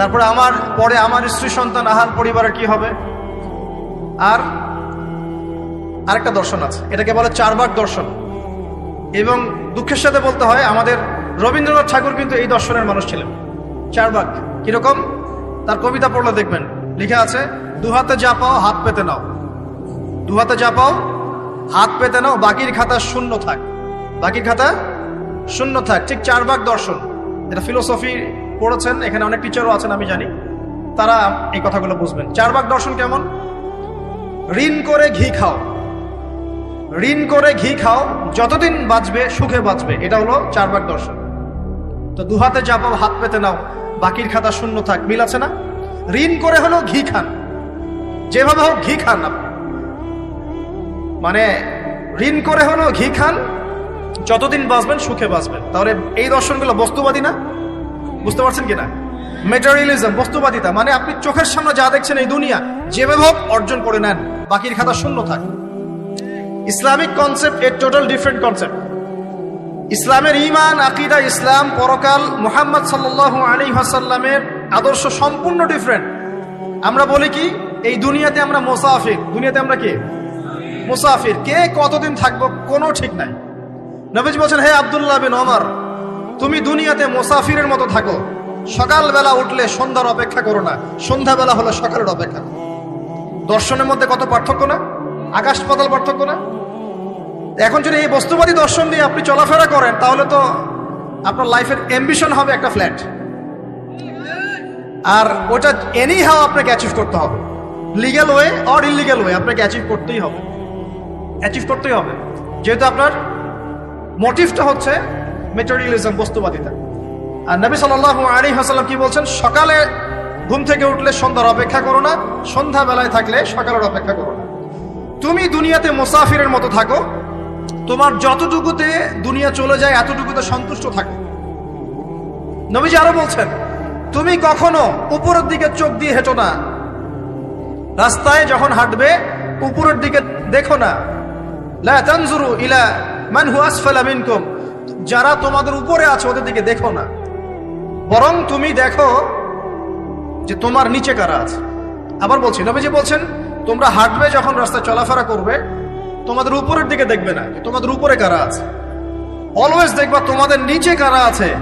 তারপরে আমার, পরে আমার স্ত্রী সন্তান আহার পরিবারের কি হবে? আর আরেকটা দর্শন আছে। এটাকে বলে চারবার দর্শন। এবং দুঃখের সাথে বলতে হয়, আমাদের রবীন্দ্রনাথ ঠাকুর কিন্তু এই দর্শনের মানুষ ছিলেন। চারবাক। কীরকম? তার কবিতা পড়লে দেখবেন। লিখে আছে দুহাতে যা পাও, হাত পেতে নাও। দুহাতে যা পাও, হাত পেতে নাও, বাকির খাতা শূন্য থাক। বাকির খাতা শূন্য থাক। ঠিক চার ভাগ দর্শন। এটা ফিলোসফি পড়েছেন, এখানে অনেক টিচারও আছেন, আমি জানি। তারা এই কথাগুলো বুঝবেন। চার ভাগ দর্শন কেমন? ঋণ করে ঘি খাও। ঋণ করে ঘি খাও, যতদিন বাঁচবে, সুখে বাঁচবে। এটা হলো চার ভাগ দর্শন। তো দুহাতে যা পাও, হাত পেতে নাও। বাকির খাতা শূন্য থাক, মিল আছে না? ঋণ করে হলো ঘি খান। যেভাবে হোক ঘি খান আপনি। মানে ঋণ করে হলো ঘি খান, যতদিন বাঁচবেন, সুখে বাঁচবেন। তাহলে এই দর্শনগুলো বস্তুবাদী না? বুঝতে পারছেন কিনা? মেটারিয়ালিজম বস্তুবাদিতা মানে আপনি চোখের সামনে যা দেখছেন এই দুনিয়া, যেভাবে হোক অর্জন করে নেন, বাকির খাতা শূন্য থাক। ইসলামিক কনসেপ্ট এর টোটাল ডিফারেন্ট কনসেপ্ট ইসলামের ইমান আকিদা, ইসলাম, পরকাল, মোহাম্মদ সাল্লাহ আলী হাসাল্লামের আদর্শ সম্পূর্ণ ডিফারেন্ট আমরা বলি কি, এই দুনিয়াতে আমরা মোসাফির। দুনিয়াতে আমরা কি? মুসাফির। কে কতদিন থাকব কোনো ঠিক নাই। নবীজ বলছেন, হে আবদুল্লাহ বিন ওমর তুমি দুনিয়াতে মোসাফিরের মতো থাকো। সকালবেলা উঠলে সন্ধ্যার অপেক্ষা করো না। সন্ধ্যাবেলা হলো সকালের অপেক্ষা। করো দর্শনের মধ্যে কত পার্থক্য না? আকাশ পাতাল পার্থক্য না? এখন যদি এই বস্তুবাদী দর্শন দিয়ে আপনি চলাফেরা করেন, তাহলে তো আপনার লাইফের অ্যাম্বিশন হবে একটা ফ্ল্যাট আর ওটা এনি হাও আপনাকে অ্যাচিভ করতে হবে। Legal way or illegal way আপনাকে অ্যাচিভ করতেই হবে। অ্যাচিভ করতেই হবে। যেহেতু আপনার মোটিভটা হচ্ছে মেটেরিয়ালিজম বস্তুবাদিতা। আর নবী সাল্লাহ আলী হাসাল্লাম কি বলছেন? সকালে ঘুম থেকে উঠলে সন্ধ্যার অপেক্ষা করো না সন্ধ্যা বেলায় থাকলে সকালের অপেক্ষা করো না। তুমি দুনিয়াতে মুসাফিরের মতো থাকো, তোমার যতটুকুতে দুনিয়া চলে যায়, এতটুকুতে সন্তুষ্ট থাকো। নবীজি আরও বলছেন, তুমি কখনো উপরের দিকে চোখ দিয়ে হেঁটো না। রাস্তায় যখন হাঁটবে, উপরের দিকে দেখো না। লা ইলা যারা তোমাদের উপরে আছে ওদের দিকে দেখো না। বরং তুমি দেখো যে তোমার নিচে কারা আছে। আবার বলছি, নবীজি বলছেন, তোমরা হাঁটবে যখন রাস্তায় চলাফেরা করবে, তোমাদের উপরের দিকে দেখবে না তোমাদের উপরে কারা আছে। অলওয়েজ দেখবা তোমাদের নিচে কারা আছে,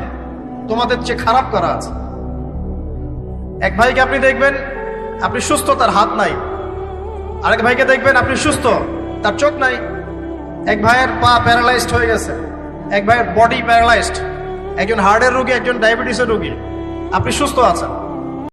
তোমাদের চেয়ে খারাপ কারা আছে। এক ভাইকে আপনি দেখবেন, আপনি সুস্থ, তার হাত নাই। আরেক ভাইকে দেখবেন, আপনি সুস্থ, তার চোখ নাই। এক ভাইয়ের পা প্যারালাইজড হয়ে গেছে। এক ভাইয়ের বডি প্যারালাইজড একজন হার্টের রোগী একজন ডায়াবেটিসের রোগী। আপনি সুস্থ আছেন।